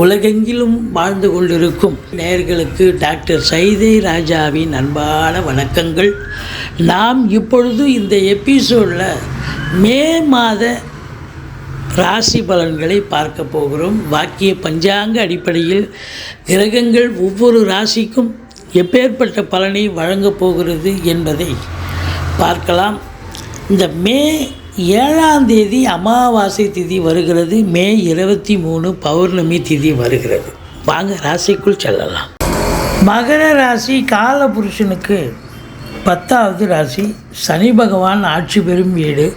உலகெங்கிலும் வாழ்ந்து கொண்டிருக்கும் நேயர்களுக்கு டாக்டர் சைதை ராஜாவின் அன்பான வணக்கங்கள். நாம் இப்பொழுது இந்த எபிசோடில் மே மாத ராசி பலன்களை பார்க்க போகிறோம். வாக்கிய பஞ்சாங்க அடிப்படையில் கிரகங்கள் ஒவ்வொரு ராசிக்கும் எப்பேற்பட்ட பலனை வழங்கப் போகிறது என்பதை பார்க்கலாம். இந்த மே ஏழாம் தேதி அமாவாசை திதி வருகிறது. மே இருபத்தி மூணு பௌர்ணமி திதி வருகிறது. வாங்க ராசிக்குள் செல்லலாம். மகர ராசி காலபுருஷனுக்கு பத்தாவது ராசி. சனி பகவான் ஆட்சி பெறும் வீடு.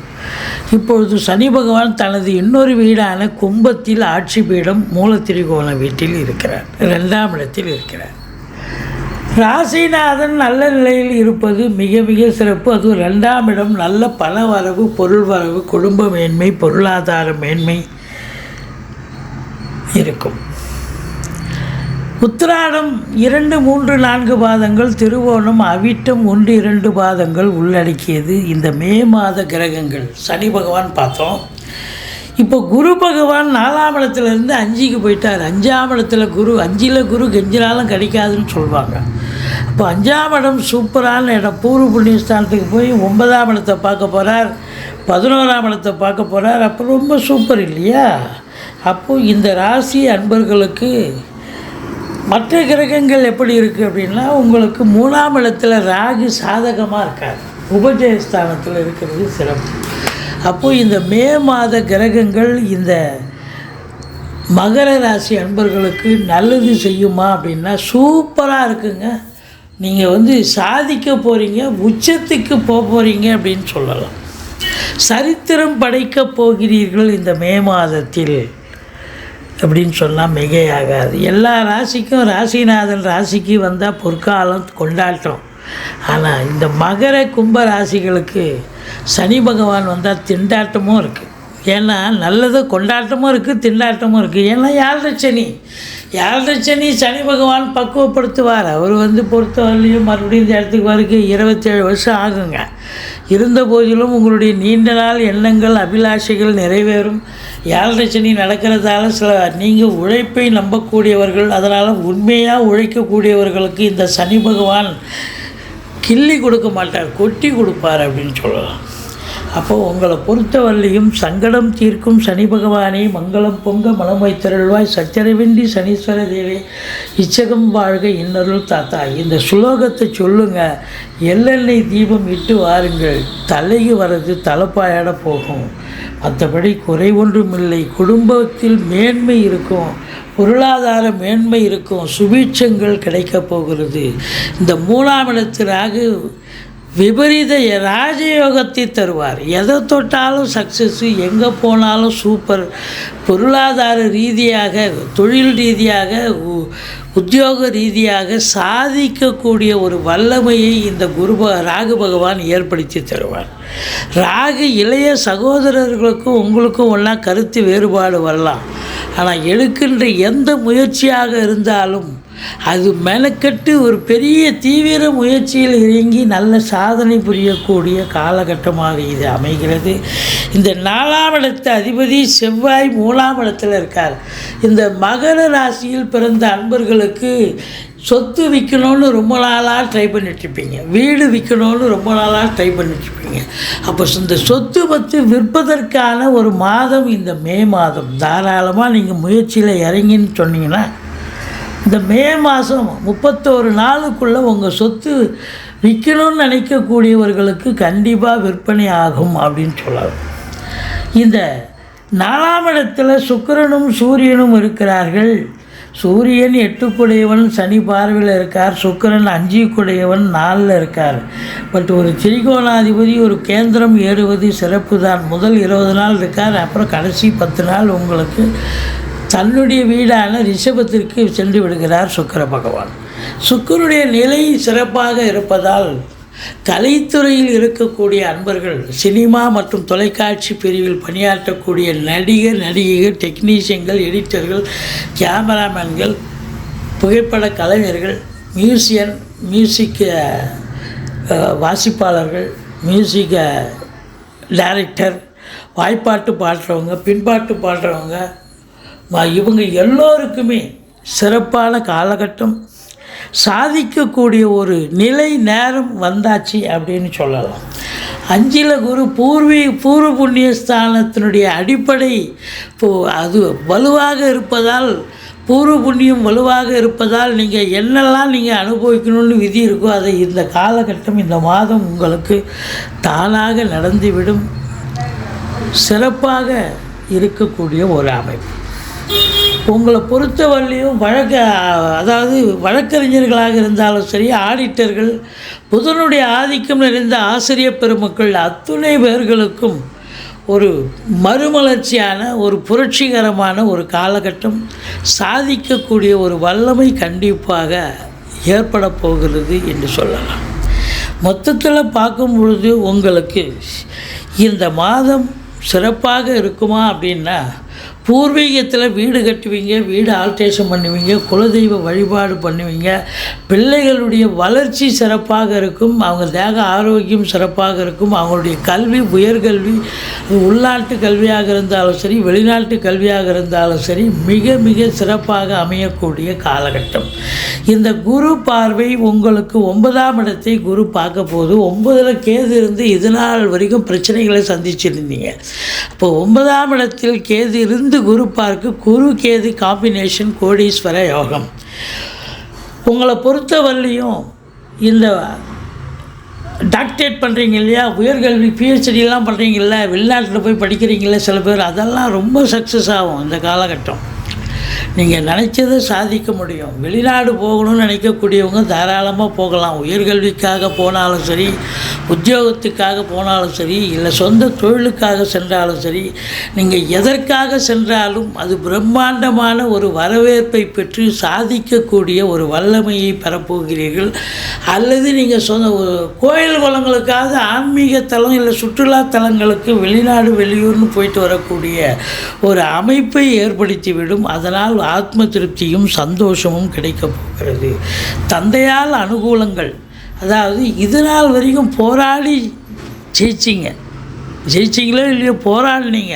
இப்பொழுது சனி பகவான் தனது இன்னொரு வீடான கும்பத்தில் ஆட்சி பீடம் மூலத்திரிகோண வீட்டில் இருக்கிறார். ரெண்டாம் இடத்தில் இருக்கிறார். ராசிநாதன் நல்ல நிலையில் இருப்பது மிக மிக சிறப்பு. அதுவும் ரெண்டாம் இடம் நல்ல பண வரவு பொருள் வரவு குடும்ப மேன்மை பொருளாதார மேன்மை இருக்கும். உத்திராடம் இரண்டு மூன்று நான்கு பாதங்கள் திருவோணம் அவிட்டம் ஒன்று இரண்டு பாதங்கள் உள்ளடக்கியது இந்த மே மாத கிரகங்கள். சனி பகவான் பார்த்தோம். இப்போ குரு பகவான் நாலாம் இடத்துலேருந்து அஞ்சுக்கு போயிட்டார். அஞ்சாம் இடத்துல குரு அஞ்சில் குரு கெஞ்சினாலும் கிடைக்காதுன்னு சொல்லுவாங்க இப்போ அஞ்சாம் இடம் சூப்பரான இடம். பூர்வ புண்ணியஸ்தானத்துக்கு போய் ஒன்பதாம் இடத்தை பார்க்க போகிறார் பதினோராம் இடத்தை பார்க்க போகிறார் அப்போ ரொம்ப சூப்பர் இல்லையா? அப்போது இந்த ராசி அன்பர்களுக்கு மற்ற கிரகங்கள் எப்படி இருக்குது அப்படின்னா உங்களுக்கு மூணாம் இடத்துல ராகு சாதகமாக இருக்காது உபஜயஸ்தானத்தில் இருக்கிறது சிறப்பு. அப்போது இந்த மே மாத கிரகங்கள் இந்த மகர ராசி அன்பர்களுக்கு நல்லது செய்யுமா அப்படின்னா சூப்பராக இருக்குங்க. நீங்கள் வந்து சாதிக்க போகிறீங்க உச்சத்துக்கு போக போகிறீங்க அப்படின்னு சொல்லலாம். சரித்திரம் படைக்க போகிறீர்கள் இந்த மே மாதத்தில் அப்படின்னு சொன்னால் மிகையாகாது. எல்லா ராசிக்கும் ராசிநாதன் ராசிக்கு வந்தால் பொற்காலம் கொண்டாட்டம். ஆனால் இந்த மகர கும்ப ராசிகளுக்கு சனி பகவான் வந்தால் திண்டாட்டமும் இருக்குது ஏன்னா நல்லது கொண்டாட்டமும் இருக்குது திண்டாட்டமும் இருக்குது ஏன்னா யாழ்ரை சனி. யாழ்ரை சனி சனி பகவான் பக்குவப்படுத்துவார். அவர் வந்து பொறுத்தவரையிலையும் மறுபடியும் இந்த இடத்துக்கு வரக்கு இருபத்தேழு வருஷம் ஆகுங்க. இருந்த போதிலும் உங்களுடைய நீண்ட நாள் எண்ணங்கள் அபிலாஷைகள் நிறைவேறும். ஏழரை சனி நடக்கிறதால சில நீங்கள் உழைப்பை நம்பக்கூடியவர்கள் அதனால் உண்மையாக உழைக்கக்கூடியவர்களுக்கு இந்த சனி பகவான் கிள்ளி கொடுக்க மாட்டார் கொட்டி கொடுப்பார் அப்படின்னு சொல்லலாம். அப்போது உங்களை பொறுத்தவரையிலையும் சங்கடம் தீர்க்கும் சனி பகவானே மங்களம் பொங்க மனம் வைத்தருள்வாய். சச்சரவின்றி சனீஸ்வர தேவி இச்சகம் வாழ்க இன்னருள் தாத்தா இந்த சுலோகத்தை சொல்லுங்கள் எள்ளெண்ணெய் தீபம் இட்டு வாருங்கள். தலைக்கு வர்றது தலைப்பாயாட போகும். மற்றபடி குறை ஒன்றுமில்லை. குடும்பத்தில் மேன்மை இருக்கும். பொருளாதார மேன்மை இருக்கும். சுபீட்சங்கள் கிடைக்கப் போகிறது. இந்த மூணாம் இடத்து ராகு விபரீத ராஜயோகத்தை தருவார். எதை தொட்டாலும் சக்ஸஸ்ஸு எங்கே போனாலும் சூப்பர் பொருளாதார ரீதியாக தொழில் ரீதியாக உ- உத்தியோக ரீதியாக சாதிக்கக்கூடிய ஒரு வல்லமையை இந்த குரு ராகு பகவான் ஏற்படுத்தி தருவார். ராகு இளைய சகோதரர்களுக்கும் உங்களுக்கும் ஒன்றா கருத்து வேறுபாடு வரலாம். ஆனால் எடுக்கின்ற எந்த முயற்சியாக இருந்தாலும் அது மெனக்கெட்டு ஒரு பெரிய தீவிர முயற்சியில் இறங்கி நல்ல சாதனை புரியக்கூடிய காலகட்டமாக இது அமைகிறது. இந்த நாலாம் இடத்து அதிபதி செவ்வாய் மூலாம் இடத்தில் இருக்கார். இந்த மகர ராசியில் பிறந்த அன்பர்களுக்கு சொத்து விற்கணும்னு ரொம்ப நாளாக ட்ரை பண்ணிட்டுருப்பீங்க வீடு விற்கணும்னு ரொம்ப நாளாக ட்ரை பண்ணிட்டுருப்பீங்க அப்போ இந்த சொத்து பத்து விற்பதற்கான ஒரு மாதம் இந்த மே மாதம். தாராளமாக நீங்கள் முயற்சியில் இறங்கின்னு சொன்னீங்கன்னா இந்த மே மாதம் முப்பத்தோரு நாளுக்குள்ளே உங்கள் சொத்து விற்கணும்னு நினைக்கக்கூடியவர்களுக்கு கண்டிப்பாக விற்பனை ஆகும் அப்படின்னு சொல்லலாம். இந்த நாலாம் இடத்துல சுக்கிரனும் சூரியனும் இருக்கிறார்கள். சூரியன் எட்டுக்குடையவன் சனி பார்வையில் இருக்கார். சுக்கிரன் அஞ்சுக்குடையவன் நாலில் இருக்கார். பட் ஒரு திரிகோணாதிபதி ஒரு கேந்திரம் ஏறுவது சிறப்பு தான் முதல் இருபது நாள் இருக்கார் அப்புறம் கடைசி பத்து நாள் உங்களுக்கு தன்னுடைய வீடான ரிஷபத்திற்கு சென்று விடுகிறார் சுக்கர பகவான். சுக்கருடைய நிலை சிறப்பாக இருப்பதால் கலைத்துறையில் இருக்கக்கூடிய அன்பர்கள் சினிமா மற்றும் தொலைக்காட்சி பிரிவில் பணியாற்றக்கூடிய நடிகர் நடிகைகள் டெக்னீஷியன்கள் எடிட்டர்கள் கேமராமேன்கள் புகைப்பட கலைஞர்கள் மியூசியன் மியூசிக் வாசிப்பாளர்கள் மியூசிக்க டைரக்டர் வாய்ப்பாட்டு பாடுறவங்க பின்பாட்டு பாடுறவங்க இவங்க எல்லோருக்குமே சிறப்பான காலகட்டம். சாதிக்கக்கூடிய ஒரு நிலை நேரம் வந்தாச்சு அப்படின்னு சொல்லலாம். அஞ்சில குரு பூர்வீ பூர்வ புண்ணிய ஸ்தானத்தினுடைய அடிப்படை இப்போ அது வலுவாக இருப்பதால் பூர்வ புண்ணியம் வலுவாக இருப்பதால் நீங்கள் என்னெல்லாம் நீங்கள் அனுபவிக்கணும்னு விதி இருக்கோ அதை இந்த காலகட்டம் இந்த மாதம் உங்களுக்கு தானாக நடந்துவிடும். சிறப்பாக இருக்கக்கூடிய ஒரு அமைப்பு. உங்களை பொறுத்தவரையிலையும் வழக்க அதாவது வழக்கறிஞர்களாக இருந்தாலும் சரி ஆடிட்டர்கள் புதனுடைய ஆதிக்கம் நிறைந்த ஆசிரியர் பெருமக்கள் அத்துணை பேர்களுக்கும் ஒரு மறுமலர்ச்சியான ஒரு புரட்சிகரமான ஒரு காலகட்டம் சாதிக்கக்கூடிய ஒரு வல்லமை கண்டிப்பாக ஏற்பட போகிறது என்று சொல்லலாம். மொத்தத்தில் பார்க்கும் பொழுது உங்களுக்கு இந்த மாதம் சிறப்பாக இருக்குமா அப்படின்னா பூர்வீகத்தில் வீடு கட்டுவீங்க வீடு ஆல்ட்ரேஷன் பண்ணுவீங்க குலதெய்வ வழிபாடு பண்ணுவீங்க. பிள்ளைகளுடைய வளர்ச்சி சிறப்பாக இருக்கும் அவங்க தேக ஆரோக்கியம் சிறப்பாக இருக்கும் அவங்களுடைய கல்வி உயர்கல்வி உள்நாட்டு கல்வியாக இருந்தாலும் சரி வெளிநாட்டு கல்வியாக இருந்தாலும் சரி மிக மிக சிறப்பாக அமையக்கூடிய காலகட்டம். இந்த குரு பார்வை உங்களுக்கு ஒன்பதாம் இடத்தை குரு பார்க்க போது ஒன்பதில் கேது இருந்து இது நாள் வரைக்கும் பிரச்சனைகளை சந்திச்சிருந்தீங்க. இப்போ ஒன்பதாம் இடத்தில் கேது இருந்து ஐந்து குருப்பாருக்கு குரு கேது காம்பினேஷன் கோடீஸ்வர யோகம். உங்களை பொறுத்தவரையிலையும் இந்த டாக்டரேட் பண்ணுறீங்க இல்லையா? உயர்கல்வி பிஹெச்டிலாம் பண்ணுறீங்கல்ல வெளிநாட்டில் போய் படிக்கிறீங்களே சில பேர்? அதெல்லாம் ரொம்ப சக்ஸஸ் ஆகும் இந்த காலகட்டம். நீங்கள் நினச்சதை சாதிக்க முடியும். வெளிநாடு போகணும்னு நினைக்கக்கூடியவங்க தாராளமாக போகலாம். உயர்கல்விக்காக போனாலும் சரி உத்தியோகத்துக்காக போனாலும் சரி இல்லை சொந்த தொழிலுக்காக சென்றாலும் சரி நீங்கள் எதற்காக சென்றாலும் அது பிரம்மாண்டமான ஒரு வரவேற்பை பெற்று சாதிக்கக்கூடிய ஒரு வல்லமையை பெறப்போகிறீர்கள். அல்லது நீங்கள் சொந்த கோயில் குளங்களுக்காக ஆன்மீக தலம் இல்லை சுற்றுலா தலங்களுக்கு வெளிநாடு வெளியூர்னு போயிட்டு வரக்கூடிய ஒரு அமைப்பை ஏற்படுத்திவிடும். அதனால் ஆத்ம திருப்தியும் சந்தோஷமும் கிடைக்கப் போகிறது. தந்தையால் அனுகூலங்கள் அதாவது இது நாள் வரைக்கும் போராடி ஜெயிச்சிங்க. ஜெயிச்சிங்களோ இல்லையோ போராடினீங்க.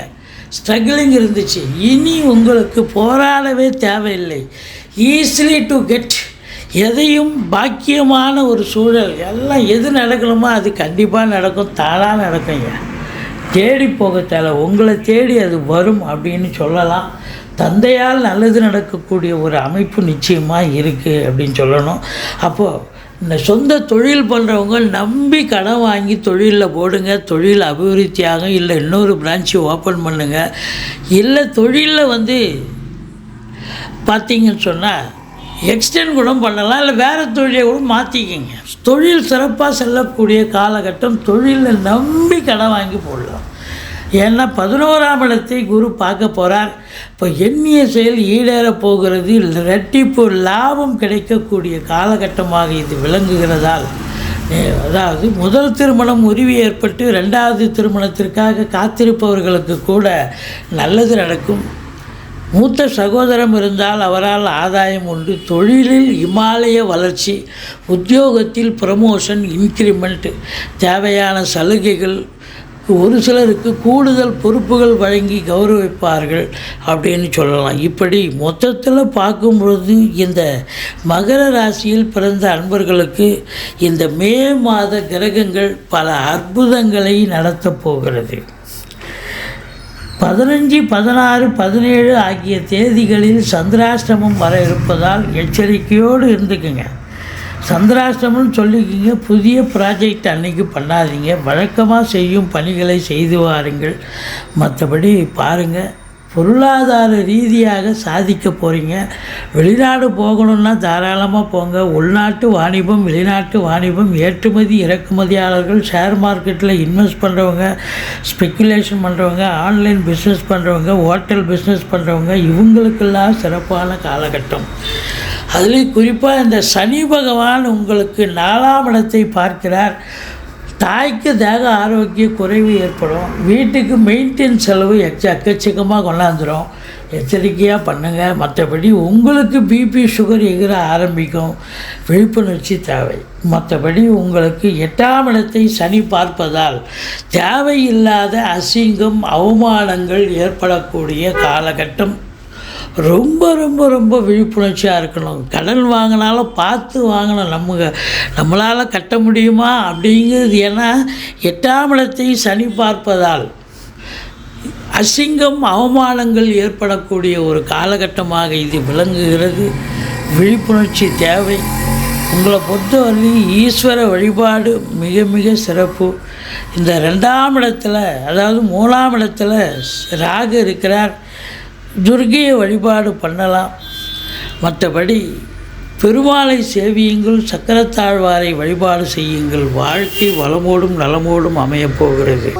ஸ்ட்ரகிளிங் இருந்துச்சு. இனி உங்களுக்கு போராடவே தேவையில்லை. ஈஸிலி டு கெட் எதையும் பாக்கியமான ஒரு சூழல். எல்லாம் எது நடக்கணுமோ அது கண்டிப்பாக நடக்கும் தானாக நடக்குங்க. தேடி போக தேவை. உங்களை தேடி அது வரும் அப்படின்னு சொல்லலாம். தந்தையால் நல்லது நடக்கக்கூடிய ஒரு அமைப்பு நிச்சயமாக இருக்குது அப்படின்னு சொல்லணும். அப்போது இந்த சொந்த தொழில் பண்ணுறவங்க நம்பி கடன் வாங்கி தொழிலில் போடுங்க தொழில் அபிவிருத்தியாகும் இல்லை இன்னொரு பிரான்ச்சு ஓப்பன் பண்ணுங்கள் இல்லை தொழிலில் வந்து பார்த்தீங்கன்னு சொன்னால் எக்ஸ்டெண்ட் கூட பண்ணலாம் இல்லை வேறு தொழிலை கூட மாற்றிக்கிங்க தொழில் சிறப்பாக செல்லக்கூடிய காலகட்டம் தொழிலில் நம்பி கடன் வாங்கி போடலாம். ஏன்னா பதினோராம் இடத்தை குரு பார்க்க போகிறார் இப்போ எண்ணிய செயல் ஈடேற போகிறது ரெட்டிப்பு லாபம் கிடைக்கக்கூடிய காலகட்டமாக இது விளங்குகிறதால் அதாவது முதல் திருமணம் உரிவு ஏற்பட்டு ரெண்டாவது திருமணத்திற்காக காத்திருப்பவர்களுக்கு கூட நல்லது நடக்கும். மூத்த சகோதரம் இருந்தால் அவரால் ஆதாயம் உண்டு. தொழிலில் இமாலய வளர்ச்சி உத்தியோகத்தில் ப்ரமோஷன் இன்க்ரிமெண்ட் தேவையான சலுகைகள் ஒரு சிலருக்கு கூடுதல் பொறுப்புகள் வழங்கி கௌரவிப்பார்கள் அப்படின்னு சொல்லலாம். இப்படி மொத்தத்தில் பார்க்கும்பொழுது இந்த மகர ராசியில் பிறந்த அன்பர்களுக்கு இந்த மே மாத கிரகங்கள் பல அற்புதங்களை நடத்தப் போகிறது. பதினஞ்சு பதினாறு பதினேழு ஆகிய தேதிகளில் சந்திராஷ்டமம் வர இருப்பதால் எச்சரிக்கையோடு இருந்துக்குங்க. சந்திராஷ்டமம்னு சொல்லிக்கிங்க புதிய ப்ராஜெக்ட் அன்னைக்கு பண்ணாதீங்க. வழக்கமாக செய்யும் பணிகளை செய்து வாருங்கள். மற்றபடி பாருங்கள் பொருளாதார ரீதியாக சாதிக்க போகிறீங்க வெளிநாடு போகணுன்னா தாராளமாக போங்க. உள்நாட்டு வாணிபம் வெளிநாட்டு வாணிபம் ஏற்றுமதி இறக்குமதியாளர்கள் ஷேர் மார்க்கெட்டில் இன்வெஸ்ட் பண்ணுறவங்க ஸ்பெக்குலேஷன் பண்ணுறவங்க ஆன்லைன் பிஸ்னஸ் பண்ணுறவங்க ஹோட்டல் பிஸ்னஸ் பண்ணுறவங்க இவங்களுக்கெல்லாம் சிறப்பான காலகட்டம். அதுலேயும் குறிப்பாக இந்த சனி பகவான் உங்களுக்கு நாலாம் இடத்தை பார்க்கிறார். தாய்க்கு தேக ஆரோக்கிய குறைவு ஏற்படும். வீட்டுக்கு மெயின்டெயின் செலவு எச்ச அக்கச்சக்கமாக கொண்டாந்துடும் எச்சரிக்கையாக பண்ணுங்கள் மற்றபடி உங்களுக்கு பிபி சுகர் எகிற ஆரம்பிக்கும். விழிப்புணர்ச்சி தேவை. மற்றபடி உங்களுக்கு எட்டாம் இடத்தை சனி பார்ப்பதால் தேவையில்லாத அசிங்கம் அவமானங்கள் ஏற்படக்கூடிய காலகட்டம். ரொம்ப ரொம்ப ரொம்ப விழிப்புணர்ச்சியாக இருக்கணும். கடன் வாங்கினாலும் பார்த்து வாங்கணும். நம்ம நம்மளால் கட்ட முடியுமா அப்படிங்கிறது. ஏன்னா எட்டாம் இடத்தை சனி பார்ப்பதால் அசிங்கம் அவமானங்கள் ஏற்படக்கூடிய ஒரு காலகட்டமாக இது விளங்குகிறது. விழிப்புணர்ச்சி தேவை. உங்களை பொறுத்தவரை ஈஸ்வர வழிபாடு மிக மிக சிறப்பு. இந்த ரெண்டாம் இடத்துல அதாவது மூணாம் இடத்துல ராகு இருக்கிறார். துர்கையை வழிபாடு பண்ணலாம். மற்றபடி பெருமாளை சேவியுங்கள் சக்கரத்தாழ்வாரை வழிபாடு செய்யுங்கள். வாழ்க்கை வளமோடும் நலமோடும் அமையப் போகிறது.